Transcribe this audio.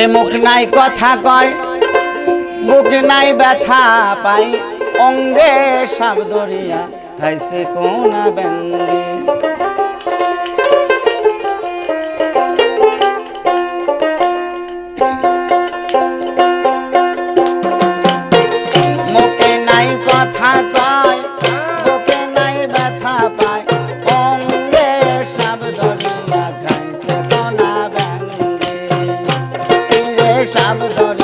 ওরে মুখ নাই কথা কয়, বুক নাই ব্যথা পাই অঙ্গে সাব দরিয়া থাইছে কোনা ব্যঙ্গে। Shabbos on